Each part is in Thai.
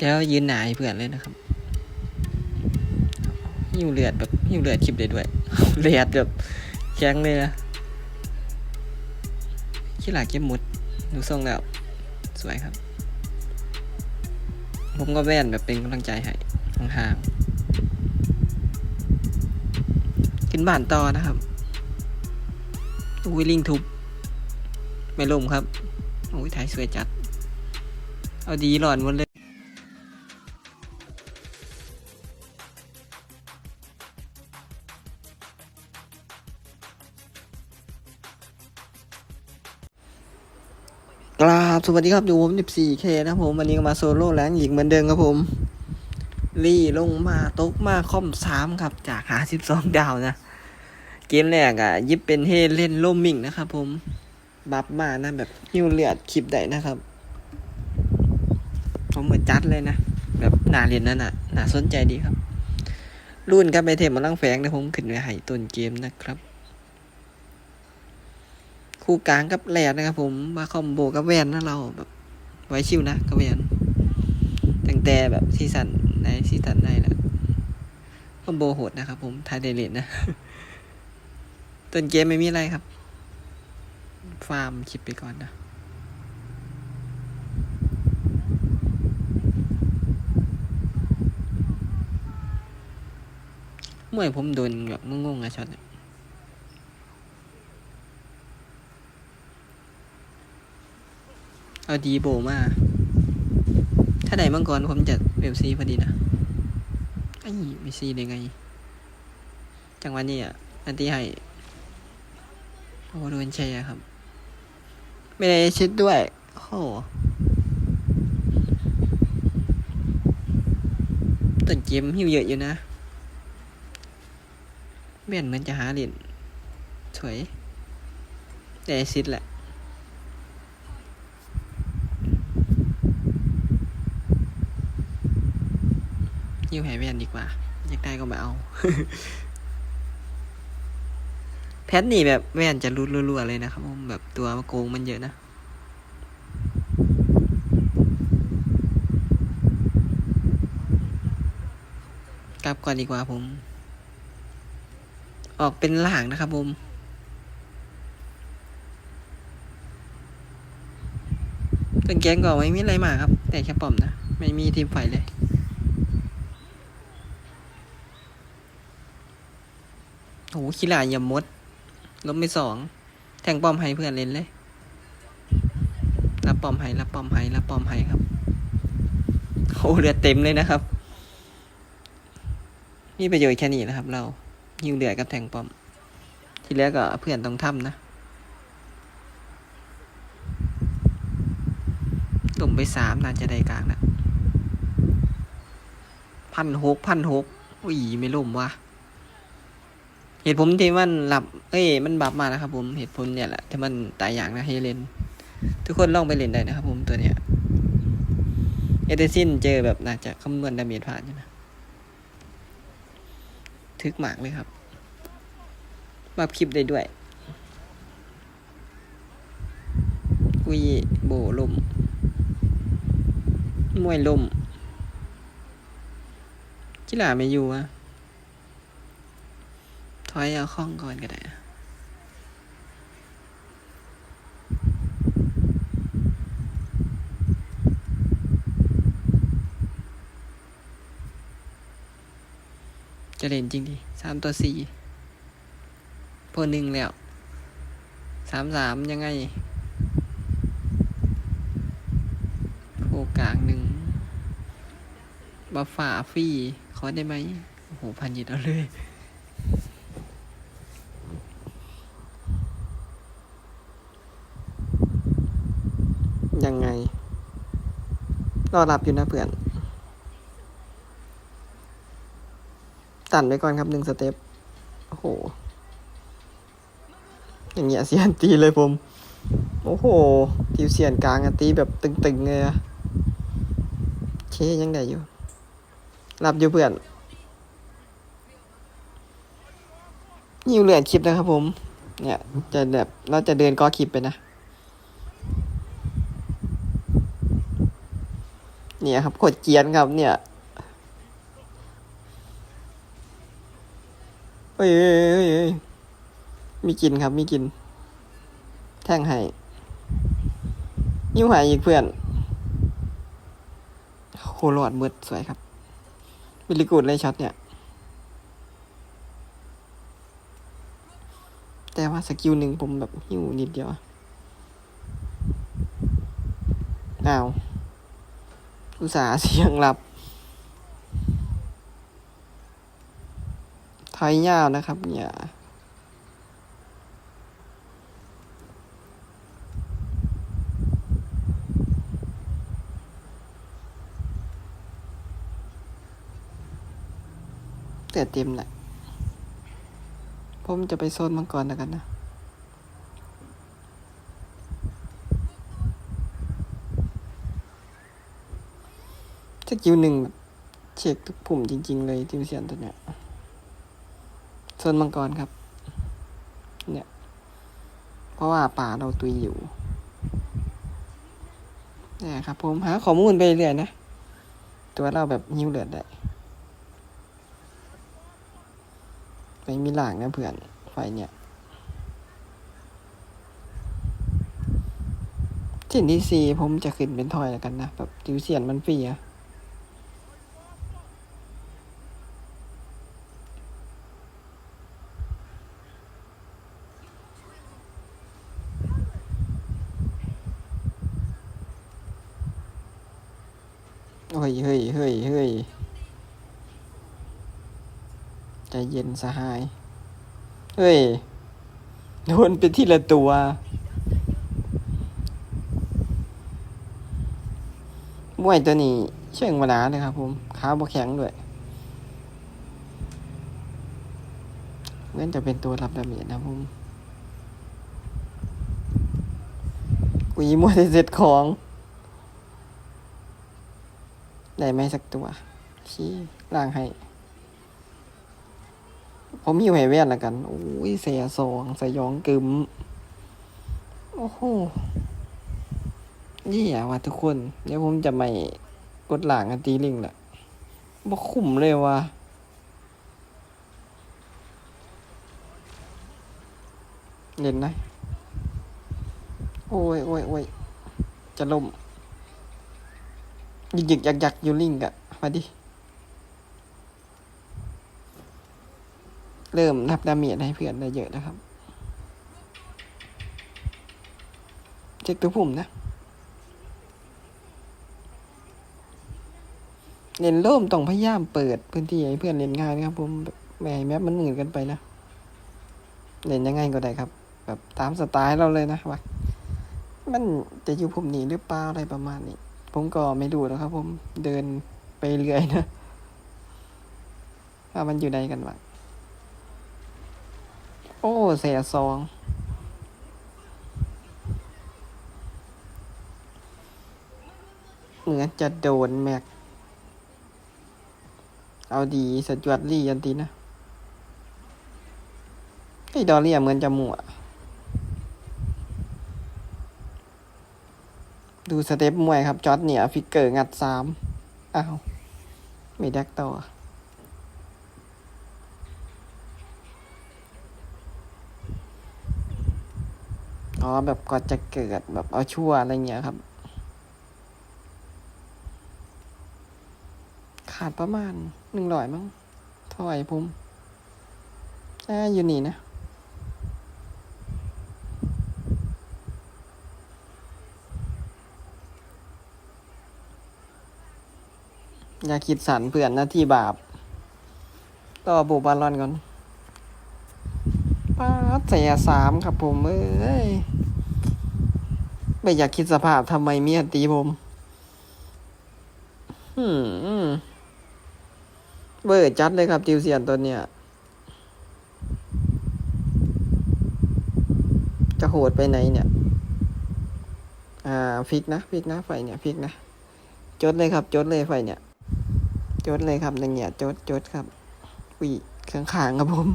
แล้วยืนหนาให้เพื่อนเลยนะครับ หิวเลือดแบบหิวเลือดคลิปได้ด้วย เลือดแบบแข็งเลยนะขี้หลาเก็บหมดดูทรงแล้ว สวยครับ ผมก็แว่นแบบเป็นกำลังใจให้ห่างๆขึ้นบ้านต่อนะครับวิลลิงทุบ ไม่ล่มครับ โอ้ยถ่ายสวยจัด เอาดีหลอนหมดเลย กราบสวัสดีครับอยู่ผม 14K นะครับผมวันนี้ก็มาโซโล่แรงหญิงเหมือนเดิมครับผมลี่ลงมาตกมาคอมสามครับ จากหา12ดาวนะ เกมแรกอะ ยิบเป็นเฮเล่นล่มิ่งนะครับผม บัฟมานะแบบหิ้วเลือดคลิปได้นะครับ ผมเหมือนจัดเลยนะ แบบหนาเรียนนั่นน่ะน่าสนใจดีครับ รุ่นกับไปเทมมาลังแฝงนะผมขึ้นไปให้ต้นเกมนะครับ คู่กลางกับแหลดนะครับ ผมมาคอมโบกับแวนนะเราแบบไว้ชิวนะกับแวนตั้งแต่แบบซีซันในซีซันในแหละคอมโบโหดนะครับ ผมทายเดเลนนะต้นเกมไม่มีอะไรครับ ฟาร์มคลิปไปก่อนนะเมื่อผมโดนแบบงงๆอะช็อตเนี่ย เอาดีโบมา ถ้าไหนมังกรผมจะเวลซีพอดีนะไอ้ไม่ซีได้ไง จังหวะนี้อะ อันที่ให้โอ้โดนแชร์ครับ ไม่ได้ชิดด้วย โอ้โหต้นเกมหิวเยอะอยู่นะเม่นเหมือนจะหาเหรียญสวย แต่ซิดแหละ หิวแหแว่นดีกว่า อยากได้ก็มาเอา แพทนี่แบบแว่นจะรุดรัวๆเลยนะครับผมแบบตัวโกงมันเยอะนะกลับก่อนดีกว่าผม ออกเป็นหลางนะครับผมเป็นแก๊งก่อนไม่มีอะไรมากครับ แต่แค่ป้อมนะ ไม่มีทีมไฟเลย โอ้โหขี้ลาย่ามด ลบไปสอง แทงป้อมให้เพื่อนเล่นเลย รับป้อมให้รับป้อมให้รับป้อมให้ครับโอ้เลือเต็มเลยนะครับ นี่ประโยชน์แค่นี้นะครับ เรายิวเดือกับแทงป้อม ที่แล้วก็เพื่อนต้องทำนะลงไปสามน่าจะได้กลางนะพันหกพันหกอุ้ยไม่ล่มว่ะ เหตุผมที่มันหลับ เอ้ย มันบับมานะครับ ผม เหตุผลเนี่ยแหละที่มันตายอย่างนะให้เล่น ทุกคนลองไปเล่นได้นะครับ ผมตัวเนี้ย เอเดซินเจอแบบน่าจะคำนวณดาเมจผ่านใช่ไหมทึกหมากเลยครับบับคลิปได้ด้วย กุยโบลมมวยลมกีฬาไม่อยู่อะ ถอยเอาข้องก่อนก็ได้จะเล่นจริงดิสามตัวสี่พอหนึ่งแล้วสามสามยังไงโฟกลางหนึ่งบัฟฝ่าฟรีขอได้ไหม โอ้โห พันยิดเอาเลย ยังไง รอรับอยู่นะเพื่อน ตันไว้ก่อนครับหนึ่งสเต็ป โอ้โห อย่างเงี้ยเสียนตีเลยผม โอ้โหทิวเสียนกลางอะตีแบบตึงๆเลยอะเคยังได้อยู่ รับอยู่เพื่อนยิวเหลือคลิปนะครับผม เนี่ย จะแบบ เราจะเดินก็คลิปไปนะ เนี่ยครับโคตรเกียนครับเนี่ยเฮ้ยเฮ้ยเฮ้ยเฮ้ยมีกินครับมีกิน แท่งให้ยิ้วหายอีกเพื่อน โคโรอดมืดสวยครับวิลิกูดเลยช็อตเนี่ย แต่ว่าสกิลหนึ่งผมแบบหิวนิดเดียวอ้าว อุตสาห์เสียงหลับไทยยาวนะครับเนี่ยแต่เต็มแหละ ผมจะไปโซนมังกรแล้วกันนะ สกิลหนึ่งแบบเช็คทุกปุ่มจริง ๆ เลยทิวเซียนตัวเนี้ยโซนมังกรครับ เนี่ย เพราะว่าป่าเราตุยอยู่เนี่ยครับ ผมหาข้อมูลไปเรื่อยนะ ตัวเราแบบหิวเลือดได้ไม่มีหลางนะเพื่อนไฟเนี่ยที่ดีซีผมจะขึ้นเป็นทอยแล้วกันนะแบบดิวเซียนมันฟรีอะ เฮ้ยเฮ้ยเฮ้ยเฮ้ยใจเย็นสหาย เฮ้ย โดนไปที่ละตัว มวยตัวนี้เชื่องมาหนาเลยครับผมขาบกแข็งด้วยเหมือนจะเป็นตัวรับดาเมจนะผมกุยมวยเสร็จของ ได้ไหมสักตัวชี้ล่างให้ ผมอยู่ให้แว่นละกัน โอ้ยเสียสองสยองกึมโอ้โหนี่อะว่ะทุกคน เดี๋ยวผมจะไม่กดหลังกันตีลิงแหละบ่คุ้มเลยว่ะเล่นนะ โอ้ยโอ้ยโอ้ยจะล่ม ยึกยึกยักยักยูลิงกะมาดิ เริ่มรับดาเมจให้เพื่อนได้เยอะนะครับ เช็คตัวผมนะ เล่นโล่มต้องพยายามเปิดพื้นที่ให้เพื่อนเล่นง่ายนะครับผมไม่ให้แมปมันหนืดกันไปนะ เล่นยังไงก็ได้ครับ แบบตามสไตล์เราเลยนะว่ามันจะอยู่ผมหนีหรือเปล่าอะไรประมาณนี้ ผมก็ไม่ดูแล้วครับผมเดินไปเรื่อยนะว่ามันอยู่ใดกันวะโอ้เสียซองเหมือนจะโดนแม็ก เอาดีสจวดลี่ยันตีนะไอ้ดอลลี่เหมือนจะมั่ว ดูสเต็ปมวยครับ จอดเนี่ยฟิกเกอร์งัดสามอ้าวไม่แดกต่ออ๋อแบบก่อนจะเกิดแบบเอาชั่วอะไรเงี้ยครับ ขาดประมาณหนึ่งร้อยมั้งเท่าไหร่มอ่าอยู่นี่นะ อย่าคิดสันเพื่อนหน้าที่บาป ต่อบูบาลอนก่อนป้าเสียสามครับผม เอ้ย ไม่อยากคิดสภาพทำไมเมียตีผมอืมเบอร์จัดเลยครับติวเซียนตัวเนี้ย จะโหดไปไหนเนี่ย อ่าฟิกนะฟิกนะไฟเนี่ยฟิกนะ จดเลยครับ จดเลยไฟเนี่ย จดเลยครับอย่างเงี้ยจดจดครับวิข้างขางครับผม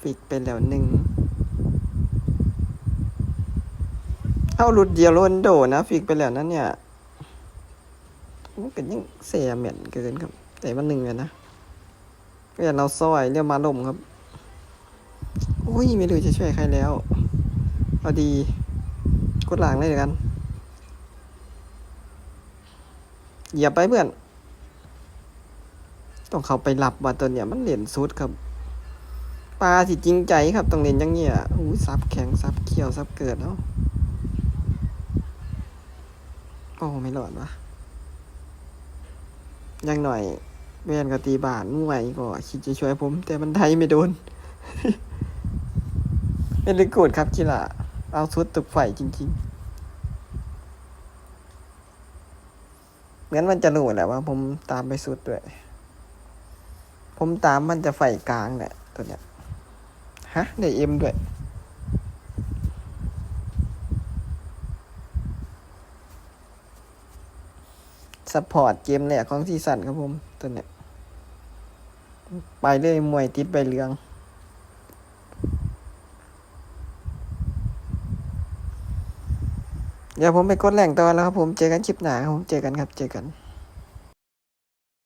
ฟิกไปแล้วหนึ่งเอาหลุดเดียวโรนโดนะฟิกไปแล้วนั่นเนี่ยมันก็ยังเสียเหม็นเกินครับ แต่มันหนึ่งเลยนะเวียนเราซอยเรียกมาลมครับโอ้ยไม่รู้จะช่วยใครแล้วเอาดีกดหลังเลยเดียวกัน เหยียบไปเพื่อน ต้องเขาไปหลับว่าตัวเนี้ยมันเหรียญสุดครับปลาสิจริงใจครับต้องเล่นอยังเงี้ยอู้ซับแข็งซับเขียวซับเกิดเนาะโอ้ไม่หลอดวะยังหน่อยแวนกตีบานมวยก็คิดจะช่วยผม แต่มันไทยไม่โดนเป็นลิกูดครับกีฬาเอาสุดตึกไฟจริง ๆ งั้นมันจะรู้แหละว่า ผมตามไปสุดด้วย ผมตามมันจะไฟกลางเนี่ยตัวเนี้ย ฮะได้เอ็มด้วยซัพพอร์ตเกมแรกของซีซั่นครับผม ตัวเนี้ย ไปเลยมวยติดใบเหลือง เดี๋ยวผมไปกดแหล่งตอนแล้วครับผมเจอกันคลิปหน้าครับผมเจอกันครับเจอกัน